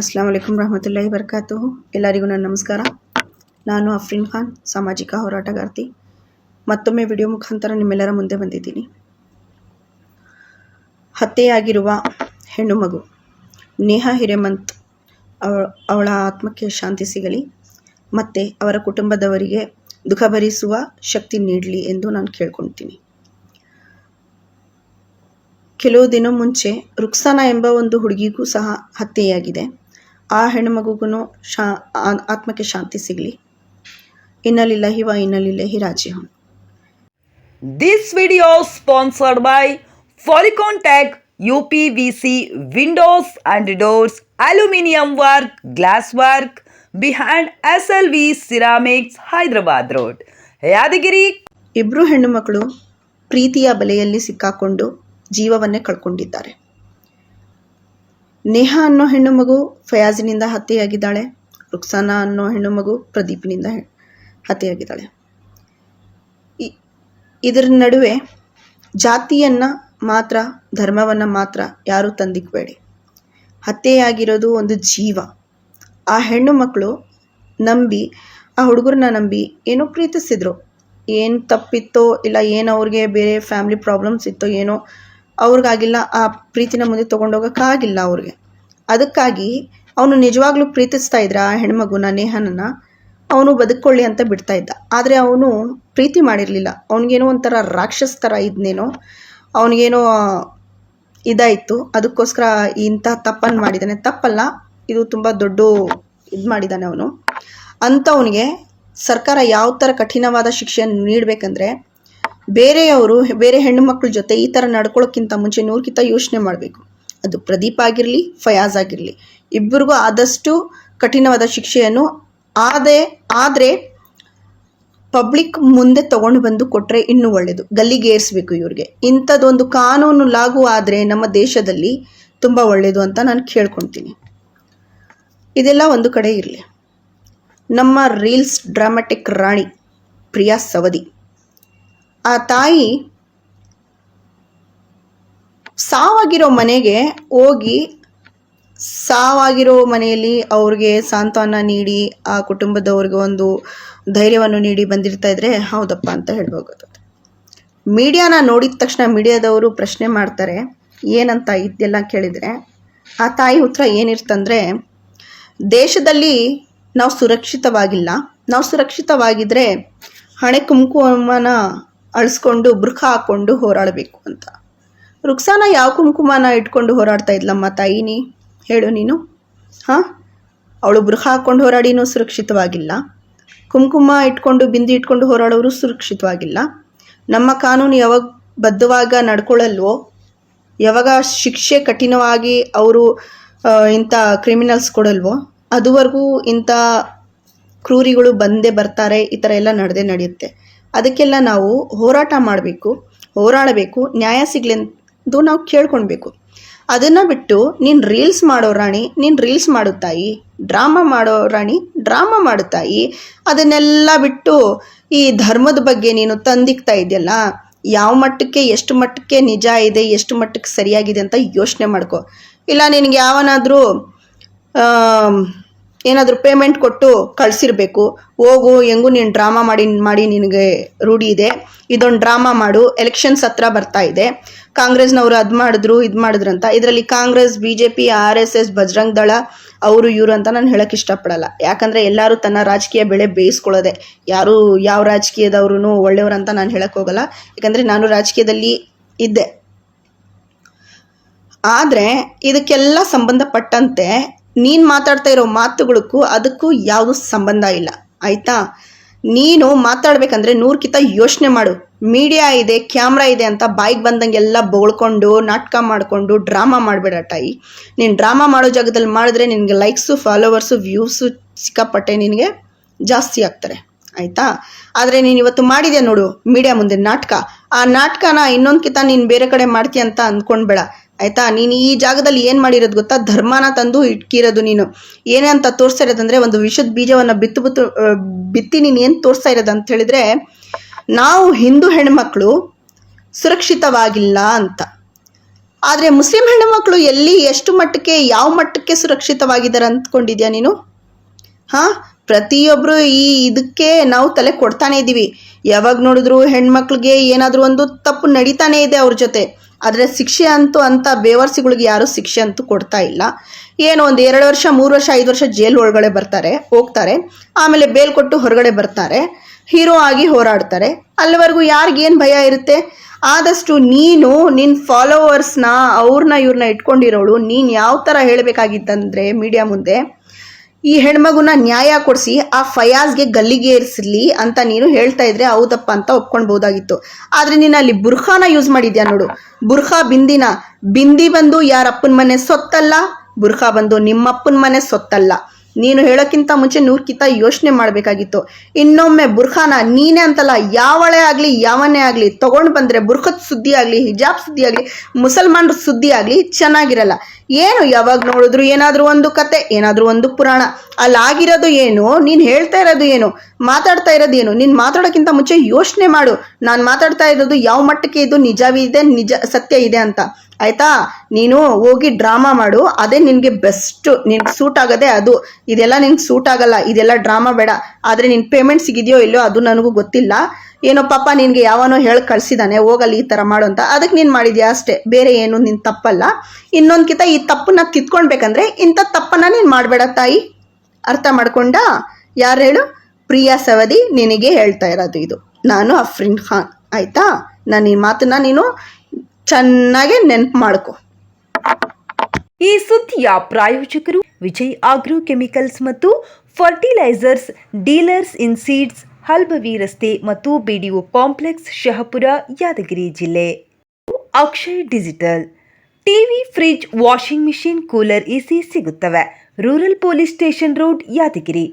ಅಸ್ಲಾಂ ವಲೈಕುಮ್ ರಹಮತುಲ್ಲಾಹಿ ಬರ್ಕಾತು ಎಲ್ಲರಿಗೂ ನನ್ನ ನಮಸ್ಕಾರ. ನಾನು ಅಫ್ರೀನ್ ಖಾನ್, ಸಾಮಾಜಿಕ ಹೋರಾಟಗಾರ್ತಿ. ಮತ್ತೊಮ್ಮೆ ವಿಡಿಯೋ ಮುಖಾಂತರ ನಿಮ್ಮೆಲ್ಲರ ಮುಂದೆ ಬಂದಿದ್ದೀನಿ. ಹತ್ಯೆಯಾಗಿರುವ ಹೆಣ್ಣು ಮಗು. ನೇಹಾ ಹಿರೇಮಂತ್ ಅವ, ಅವಳ ಆತ್ಮಕ್ಕೆ ಶಾಂತಿ ಸಿಗಲಿ, ಮತ್ತು ಅವರ ಕುಟುಂಬದವರಿಗೆ ದುಃಖ ಭರಿಸುವ ಶಕ್ತಿ ನೀಡಲಿ ಎಂದು ನಾನು ಕೇಳ್ಕೊಳ್ತೀನಿ. ಕೆಲವು ದಿನ ಮುಂಚೆ ರುಕ್ಸಾನಾ ಎಂಬ ಒಂದು ಹುಡುಗಿಗೂ ಸಹ ಹತ್ಯೆಯಾಗಿದೆ. ಆ ಹೆಣ್ಣುಮಗುಗೂ ಶಾ ಆತ್ಮಕ್ಕೆ ಶಾಂತಿ ಸಿಗಲಿ. ಇನ್ನಲಿಲ್ಲಹಿ ವ ಇನ್ನಲಿಲ್ಲಹಿ ರಾಜಿಹಂ This U P V C windows and doors aluminium work glass work behind S L V ceramics Hyderabad road Yadagiri? ಇಬ್ಬರು ಹೆಣ್ಣು ಮಕ್ಕಳು ಪ್ರೀತಿಯ ಬಲೆಯಲ್ಲಿ ಸಿಕ್ಕಾಕೊಂಡು ಜೀವವನ್ನೇ ಕಳ್ಕೊಂಡಿದ್ದಾರೆ. ನೇಹಾ ಅನ್ನೋ ಹೆಣ್ಣು ಮಗು ಫಯಾಜಿನಿಂದ ಹತ್ಯೆಯಾಗಿದ್ದಾಳೆ. ರುಕ್ಸಾನಾ ಅನ್ನೋ ಹೆಣ್ಣು ಮಗು ಪ್ರದೀಪ್ನಿಂದ ಹತ್ಯೆಯಾಗಿದ್ದಾಳೆ. ಇದರ ನಡುವೆ ಜಾತಿಯನ್ನು ಮಾತ್ರ, ಧರ್ಮವನ್ನು ಮಾತ್ರ ಯಾರೂ ತಂದಿಕ್ಬೇಡಿ. ಹತ್ಯೆಯಾಗಿರೋದು ಒಂದು ಜೀವ. ಆ ಹೆಣ್ಣು ಮಕ್ಕಳು ನಂಬಿ, ಆ ಹುಡುಗರನ್ನ ನಂಬಿ ಏನೋ ಪ್ರೀತಿಸಿದ್ರು. ಏನು ತಪ್ಪಿತ್ತೋ ಇಲ್ಲ, ಏನು ಅವ್ರಿಗೆ ಬೇರೆ ಫ್ಯಾಮ್ಲಿ ಪ್ರಾಬ್ಲಮ್ಸ್ ಇತ್ತೋ ಏನೋ ಅವ್ರಿಗಾಗಿಲ್ಲ, ಆ ಪ್ರೀತಿನ ಮುಂದೆ ತೊಗೊಂಡೋಗೋಕ್ಕಾಗಿಲ್ಲ ಅವ್ರಿಗೆ. ಅದಕ್ಕಾಗಿ ಅವನು ನಿಜವಾಗ್ಲೂ ಪ್ರೀತಿಸ್ತಾ ಇದ್ರ ಆ ಹೆಣ್ಮಗುನ, ನೇಹನನ್ನ, ಅವನು ಬದುಕೊಳ್ಳಿ ಅಂತ ಬಿಡ್ತಾ ಇದ್ದ. ಆದರೆ ಅವನು ಪ್ರೀತಿ ಮಾಡಿರಲಿಲ್ಲ. ಅವನಿಗೇನೋ ಒಂಥರ ರಾಕ್ಷಸ ಥರ ಇದ್ನೇನೋ, ಅವನಿಗೇನೋ ಇದಾಯಿತು. ಅದಕ್ಕೋಸ್ಕರ ಇಂಥ ತಪ್ಪನ್ನು ಮಾಡಿದ್ದಾನೆ ತಪ್ಪಲ್ಲ, ಇದು ತುಂಬ ದೊಡ್ಡ ಇದು ಮಾಡಿದ್ದಾನೆ ಅವನು. ಅಂಥವನಿಗೆ ಸರ್ಕಾರ ಯಾವ ಥರ ಕಠಿಣವಾದ ಶಿಕ್ಷೆಯನ್ನು ನೀಡಬೇಕಂದ್ರೆ ಬೇರೆಯವರು, ಬೇರೆ ಹೆಣ್ಣು ಮಕ್ಕಳ ಜೊತೆ ಈ ಥರ ನಡ್ಕೊಳ್ಳೋಕ್ಕಿಂತ ಮುಂಚೆ ನೂರ್ಕಿಂತ ಯೋಚನೆ ಮಾಡಬೇಕು. ಅದು ಪ್ರದೀಪ್ ಆಗಿರಲಿ, ಫಯಾಜ್ ಆಗಿರಲಿ. ಇಬ್ಬರಿಗೂ ಆದಷ್ಟು ಕಠಿಣವಾದ ಶಿಕ್ಷೆಯನ್ನು ಆದೇ, ಆದರೆ ಪಬ್ಲಿಕ್ ಮುಂದೆ ತಗೊಂಡು ಬಂದು ಕೊಟ್ಟರೆ ಇನ್ನೂ ಒಳ್ಳೆಯದು ಗಲ್ಲಿಗೇರಿಸ್ಬೇಕು ಇವ್ರಿಗೆ. ಇಂಥದ್ದೊಂದು ಕಾನೂನು ಲಾಗು ಆದರೆ ನಮ್ಮ ದೇಶದಲ್ಲಿ ತುಂಬ ಒಳ್ಳೆಯದು ಅಂತ ನಾನು ಕೇಳ್ಕೊಳ್ತೀನಿ ಇದೆಲ್ಲ ಒಂದು ಕಡೆ ಇರಲಿ. ನಮ್ಮ ರೀಲ್ಸ್ ಡ್ರಾಮ್ಯಾಟಿಕ್ ರಾಣಿ ಪ್ರಿಯಾ ಸವದಿ. ಆ ತಾಯಿ ಸಾವಾಗಿರೋ ಮನೆಗೆ ಹೋಗಿ ಸಾವಾಗಿರೋ ಮನೆಯಲ್ಲಿ ಅವ್ರಿಗೆ ಸಾಂತ್ವನ ನೀಡಿ ಆ ಕುಟುಂಬದವ್ರಿಗೆ ಒಂದು ಧೈರ್ಯವನ್ನು ನೀಡಿ ಬಂದಿರ್ತಾ ಇದ್ರೆ ಹೌದಪ್ಪ ಅಂತ ಹೇಳ್ಬೋದು ಮೀಡಿಯಾನ ನೋಡಿದ ತಕ್ಷಣ ಮೀಡಿಯಾದವರು ಪ್ರಶ್ನೆ ಮಾಡ್ತಾರೆ, ಏನಂತ ಇದೆಲ್ಲ ಕೇಳಿದರೆ? ಆ ತಾಯಿ ಉತ್ತರ ಏನಿರ್ತಂದರೆ, ದೇಶದಲ್ಲಿ ನಾವು ಸುರಕ್ಷಿತವಾಗಿಲ್ಲ. ನಾವು ಸುರಕ್ಷಿತವಾಗಿದ್ದರೆ ಹಣೆ ಕುಂಕುಮನ ಅಳಿಸ್ಕೊಂಡು ಬೃಖ ಹಾಕ್ಕೊಂಡು ಹೋರಾಡಬೇಕು ಅಂತ. ರುಕ್ಸಾನ ಯಾವ ಕುಂಕುಮನ ಇಟ್ಕೊಂಡು ಹೋರಾಡ್ತಾ ಇದ್ಲಮ್ಮ ತಾಯಿನಿ? ಹೇಳು ನೀನು. ಹಾಂ? ಅವಳು ಬೃಹ ಹಾಕ್ಕೊಂಡು ಹೋರಾಡಿನೂ ಸುರಕ್ಷಿತವಾಗಿಲ್ಲ. ಕುಂಕುಮ ಇಟ್ಕೊಂಡು ಬಿಂದಿ ಇಟ್ಕೊಂಡು ಹೋರಾಡೋರು ಸುರಕ್ಷಿತವಾಗಿಲ್ಲ. ನಮ್ಮ ಕಾನೂನು ಯಾವಾಗ ಬದ್ಧವಾಗ ನಡ್ಕೊಳ್ಳಲ್ವೋ? ಯಾವಾಗ ಶಿಕ್ಷೆ ಕಠಿಣವಾಗಿ ಅವರು ಇಂಥ ಕ್ರಿಮಿನಲ್ಸ್ ಕೊಡಲ್ವೋ? ಅದುವರೆಗೂ ಇಂಥ ಕ್ರೂರಿಗಳು ಬಂದೇ ಬರ್ತಾರೆ, ಈ ಥರ ಎಲ್ಲ ನಡೆದೇ ನಡೆಯುತ್ತೆ. ಅದಕ್ಕೆಲ್ಲ ನಾವು ಹೋರಾಟ ಮಾಡಬೇಕು, ಹೋರಾಡಬೇಕು, ನ್ಯಾಯ ಸಿಗ್ಲೆಂದು ನಾವು ಕೇಳ್ಕೊಳ್ಬೇಕು ಅದನ್ನು ಬಿಟ್ಟು ನೀನು ರೀಲ್ಸ್ ಮಾಡೋ ರಾಣಿ, ನೀನು ರೀಲ್ಸ್ ಮಾಡು ತಾಯಿ, ಡ್ರಾಮಾ ಮಾಡೋ ರಾಣಿ, ಡ್ರಾಮಾ ತಾಯಿ, ಅದನ್ನೆಲ್ಲ ಬಿಟ್ಟು ಈ ಧರ್ಮದ ಬಗ್ಗೆ ನೀನು ತಂದಿಕ್ತಾ ಇದೆಯಲ್ಲ, ಯಾವ ಮಟ್ಟಕ್ಕೆ, ಎಷ್ಟು ಮಟ್ಟಕ್ಕೆ ನಿಜ ಇದೆ, ಎಷ್ಟು ಮಟ್ಟಕ್ಕೆ ಸರಿಯಾಗಿದೆ ಅಂತ ಯೋಚನೆ ಮಾಡ್ಕೊ. ಇಲ್ಲ ನಿನಗೆ ಯಾವನಾದರೂ ಏನಾದರೂ ಪೇಮೆಂಟ್ ಕೊಟ್ಟು ಕಳಿಸಿರ್ಬೇಕು. ಹೋಗು, ಹೆಂಗೂ ನೀನು ಡ್ರಾಮಾ ಮಾಡಿ ಮಾಡಿ ನಿನಗೆ ರೂಢಿ ಇದೆ. ಇದೊಂದು ಡ್ರಾಮಾ ಮಾಡು. ಎಲೆಕ್ಷನ್ಸ್ ಹತ್ರ ಬರ್ತಾ ಇದೆ. ಕಾಂಗ್ರೆಸ್ನವರು ಅದು ಮಾಡಿದ್ರು, ಇದು ಮಾಡಿದ್ರು ಅಂತ. ಇದರಲ್ಲಿ Congress B J P R S S, Bajrang Dal, ಅವರು, ಇವರು ಅಂತ ನಾನು ಹೇಳಕ್ಕೆ ಇಷ್ಟಪಡಲ್ಲ. ಯಾಕಂದರೆ ಎಲ್ಲರೂ ತನ್ನ ರಾಜಕೀಯ ಬೆಳೆ ಬೇಯಿಸ್ಕೊಳ್ಳೋದೆ. ಯಾರು ಯಾವ ರಾಜಕೀಯದವ್ರು ಒಳ್ಳೆಯವರು ಅಂತ ನಾನು ಹೇಳಕ್ಕೆ ಹೋಗಲ್ಲ. ಯಾಕಂದರೆ ನಾನು ರಾಜಕೀಯದಲ್ಲಿ ಇದ್ದೆ. ಆದರೆ ಇದಕ್ಕೆಲ್ಲ ಸಂಬಂಧಪಟ್ಟಂತೆ ನೀನು ಮಾತಾಡ್ತಾ ಇರೋ ಮಾತುಗಳಿಗೂ ಅದಕ್ಕೂ ಯಾವುದು ಸಂಬಂಧ ಇಲ್ಲ. ಆಯಿತಾ? ನೀನು ಮಾತಾಡ್ಬೇಕಂದ್ರೆ ನೂರ್ಕಿತ ಯೋಚನೆ ಮಾಡು. ಮೀಡಿಯಾ ಇದೆ, ಕ್ಯಾಮ್ರಾ ಇದೆ ಅಂತ ಬಾಯಿಗೆ ಬಂದಂಗೆಲ್ಲ ಬೋಳ್ಕೊಂಡು ನಾಟಕ ಮಾಡಿಕೊಂಡು, ಡ್ರಾಮಾ ಮಾಡಬೇಡ ತಾಯಿ. ನೀನು ಡ್ರಾಮಾ ಮಾಡೋ ಜಾಗದಲ್ಲಿ ಮಾಡಿದ್ರೆ ನಿನಗೆ ಲೈಕ್ಸು ಫಾಲೋವರ್ಸು ವ್ಯೂಸು ಸಿಕ್ಕಾಪಟ್ಟೆ ನಿನಗೆ ಜಾಸ್ತಿ ಆಗ್ತಾರೆ. ಆಯಿತಾ? ಆದರೆ ನೀನು ಇವತ್ತು ಮಾಡಿದೆ ನೋಡು, ಮೀಡಿಯಾ ಮುಂದೆ ನಾಟಕ. ಆ ನಾಟಕನ ಇನ್ನೊಂದ್ಕಿಂತ ನೀನು ಬೇರೆ ಕಡೆ ಮಾಡ್ತೀಯ ಅಂತ ಅಂದ್ಕೊಂಡ್ಬೇಡ ಆಯಿತಾ? ನೀನು ಈ ಜಾಗದಲ್ಲಿ ಏನು ಮಾಡಿರೋದು ಗೊತ್ತಾ? ಧರ್ಮನ ತಂದು ಇಟ್ಕಿರೋದು ನೀನು. ಏನೇ ಅಂತ ತೋರಿಸ್ತಾ ಇರೋದಂದ್ರೆ ಒಂದು ವಿಷದ ಬೀಜವನ್ನು ಬಿತ್ತು ಬಿತ್ತು ಬಿತ್ತಿ ನೀನು ಏನು ತೋರಿಸ್ತಾ ಇರೋದು ಅಂತ ಹೇಳಿದ್ರೆ, ನಾವು ಹಿಂದೂ ಹೆಣ್ಮಕ್ಳು ಸುರಕ್ಷಿತವಾಗಿಲ್ಲ ಅಂತ. ಆದರೆ ಮುಸ್ಲಿಂ ಹೆಣ್ಣುಮಕ್ಕಳು ಎಲ್ಲಿ ಎಷ್ಟು ಮಟ್ಟಕ್ಕೆ, ಯಾವ ಮಟ್ಟಕ್ಕೆ ಸುರಕ್ಷಿತವಾಗಿದ್ದಾರೆ ಅಂದ್ಕೊಂಡಿದ್ಯಾ ನೀನು? ಹಾಂ? ಪ್ರತಿಯೊಬ್ಬರು ಈ ಇದಕ್ಕೆ ನಾವು ತಲೆ ಕೊಡ್ತಾನೆ ಇದ್ದೀವಿ. ಯಾವಾಗ ನೋಡಿದ್ರು ಹೆಣ್ಮಕ್ಳಿಗೆ ಏನಾದರೂ ಒಂದು ತಪ್ಪು ನಡೀತಾನೆ ಇದೆ ಅವ್ರ ಜೊತೆ. ಆದರೆ ಶಿಕ್ಷೆ ಅಂತೂ ಅಂತ ಬೇವರ್ಸಿಗಳಿಗೆ ಯಾರೂ ಶಿಕ್ಷೆ ಅಂತೂ ಕೊಡ್ತಾ ಇಲ್ಲ. ಏನು ಒಂದು ಎರಡು ವರ್ಷ, ಮೂರು ವರ್ಷ, ಐದು ವರ್ಷ ಜೈಲ್ ಒಳಗಡೆ ಬರ್ತಾರೆ, ಹೋಗ್ತಾರೆ. ಆಮೇಲೆ ಬೇಲ್ ಕೊಟ್ಟು ಹೊರಗಡೆ ಬರ್ತಾರೆ. ಹೀರೋ ಆಗಿ ಹೋರಾಡ್ತಾರೆ. ಅಲ್ಲಿವರೆಗೂ ಯಾರಿಗೇನು ಭಯ ಇರುತ್ತೆ? ಆದಷ್ಟು ನೀನು ನಿನ್ನ ಫಾಲೋವರ್ಸ್ನ ಅವ್ರನ್ನ ಇವ್ರನ್ನ ಇಟ್ಕೊಂಡಿರೋಳು. ನೀನು ಯಾವ ಥರ ಹೇಳಬೇಕಾಗಿತ್ತಂದರೆ ಮೀಡಿಯಾ ಮುಂದೆ ಈ ಹೆಣ್ಮಗುನ ನ್ಯಾಯ ಕೊಡಿಸಿ, ಆ ಫಯಾಜ್ಗೆ ಗಲ್ಲಿಗೆ ಏರಿಸಲಿ ಅಂತ ನೀನು ಹೇಳ್ತಾ ಇದ್ರೆ ಹೌದಪ್ಪ ಅಂತ ಒಪ್ಕೊಳ್ಬಹುದಾಗಿತ್ತು. ಆದ್ರೆ ನೀನು ಅಲ್ಲಿ ಬುರ್ಖಾನ ಯೂಸ್ ಮಾಡಿದ್ಯಾ ನೋಡು. ಬುರ್ಖಾ ಬಿಂದಿನ, ಬಿಂದಿ ಬಂದು ಯಾರ ಅಪ್ಪನ ಮನೆ ಸೊತ್ತಲ್ಲ, ಬುರ್ಖಾ ಬಂದು ನಿಮ್ಮಪ್ಪನ ಮನೆ ಸೊತ್ತಲ್ಲ. ನೀನು ಹೇಳೋಕ್ಕಿಂತ ಮುಂಚೆ ನೂರ್ಕಿಂತ ಯೋಚನೆ ಮಾಡಬೇಕಾಗಿತ್ತು. ಇನ್ನೊಮ್ಮೆ ಬುರ್ಖಾನ, ನೀನೇ ಅಂತಲ್ಲ, ಯಾವಳೇ ಆಗಲಿ, ಯಾವನೇ ಆಗಲಿ, ತಗೊಂಡು ಬಂದರೆ ಬುರ್ಖದ ಸುದ್ದಿ ಆಗಲಿ, ಹಿಜಾಬ್ ಸುದ್ದಿ ಆಗಲಿ, ಮುಸಲ್ಮಾನರ ಸುದ್ದಿ ಆಗಲಿ ಚೆನ್ನಾಗಿರಲ್ಲ. ಏನು ಯಾವಾಗ ನೋಡಿದ್ರು ಏನಾದರೂ ಒಂದು ಕತೆ, ಏನಾದರೂ ಒಂದು ಪುರಾಣ. ಅಲ್ಲಾಗಿರೋದು ಏನು, ನೀನು ಹೇಳ್ತಾ ಇರೋದು ಏನು, ಮಾತಾಡ್ತಾ ಇರೋದು ಏನು, ನೀನು ಮಾತಾಡೋಕ್ಕಿಂತ ಮುಂಚೆ ಯೋಚನೆ ಮಾಡು. ನಾನು ಮಾತಾಡ್ತಾ ಇರೋದು ಯಾವ ಮಟ್ಟಕ್ಕೆ ಇದು ನಿಜವಿದೆ ನಿಜ ಸತ್ಯ ಇದೆ ಅಂತ. ಆಯ್ತಾ? ನೀನು ಹೋಗಿ ಡ್ರಾಮಾ ಮಾಡು. ಅದೇ ನಿನಗೆ ಬೆಸ್ಟ್ ನಿನಗೆ ಸೂಟ್ ಆಗೋದೇ ಅದು. ಇದೆಲ್ಲ ನಿನಗೆ ಸೂಟ್ ಆಗಲ್ಲ. ಇದೆಲ್ಲ ಡ್ರಾಮಾ ಬೇಡ. ಆದರೆ ನಿನ್ನ ಪೇಮೆಂಟ್ ಸಿಗಿದೆಯೋ ಇಲ್ಲೋ ಅದು ನನಗೂ ಗೊತ್ತಿಲ್ಲ. ಏನೋ ಪಾಪ ನಿನಗೆ ಯಾವನೋ ಹೇಳಿ ಕಳ್ಸಿದ್ದಾನೆ ಹೋಗಲ್ಲಿ ಈ ಥರ ಮಾಡು ಅಂತ. ಅದಕ್ಕೆ ನೀನು ಮಾಡಿದ್ಯಾ ಅಷ್ಟೇ. ಬೇರೆ ಏನು ನಿನ್ನ ತಪ್ಪಲ್ಲ. ಇನ್ನೊಂದ್ಕಿಂತ ಈ ತಪ್ಪನ್ನ ತಿದ್ಕೊಳ್ಬೇಕಂದ್ರೆ ಇಂಥ ತಪ್ಪನ್ನ ನೀನು ಮಾಡಬೇಡ ತಾಯಿ. ಅರ್ಥ ಮಾಡ್ಕೊಂಡ? ಯಾರು ಹೇಳು? ಪ್ರಿಯಾ ಸವದಿ ನಿನಗೆ ಹೇಳ್ತಾ ಇರೋದು ಇದು. ನಾನು ಅಫ್ರಿನ್ ಖಾನ್. ಆಯ್ತಾ? ನಾನು ಈ ಮಾತನ್ನ ನೀನು ಚೆನ್ನಾಗಿ ನೆನಪು ಮಾಡ್ಕೊ. ಈ ಸುದ್ದಿಯ ಪ್ರಾಯೋಜಕರು ವಿಜಯ್ ಆಗ್ರೋ ಕೆಮಿಕಲ್ಸ್ ಮತ್ತು ಫರ್ಟಿಲೈಸರ್ಸ್, ಡೀಲರ್ಸ್ ಇನ್ ಸೀಡ್ಸ್, ಹಲ್ಬವಿ ರಸ್ತೆ ಮತ್ತು ಬಿಡಿಒ ಕಾಂಪ್ಲೆಕ್ಸ್, ಶಹಪುರ, ಯಾದಗಿರಿ ಜಿಲ್ಲೆ. Akshay digital. TV, fridge, washing machine, cooler, AC ಸಿಗುತ್ತವೆ. Rural police station road, Yadgir.